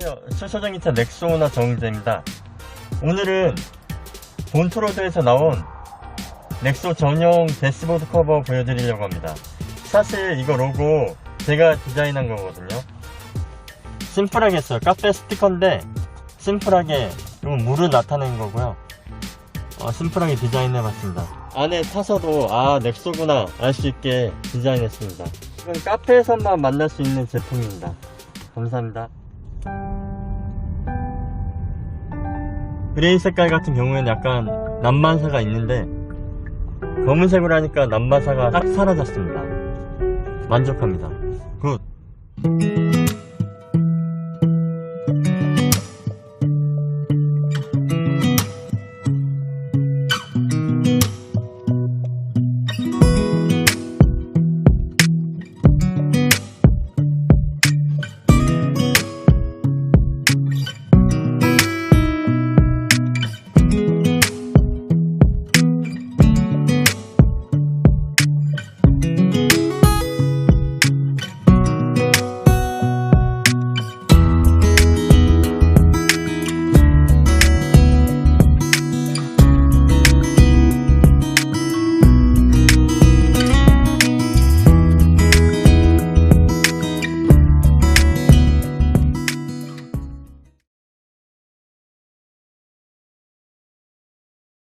안녕하세요. 수소전기차 넥소나 정재입니다. 오늘은 본트로드에서 나온 넥소 전용 대시보드 커버 보여드리려고 합니다. 사실 이거 로고 제가 디자인한 거거든요. 심플하게 했어요. 카페 스티커인데 심플하게 이건 물을 나타낸 거고요. 어, 심플하게 디자인해봤습니다. 안에 타서도 아 넥소구나 알 수 있게 디자인했습니다. 이건 카페에서만 만날 수 있는 제품입니다. 감사합니다. 그레이 색깔 같은 경우에는 약간 남만사가 있는데 검은색으로 하니까 남만사가 딱 사라졌습니다. 만족합니다. 굿.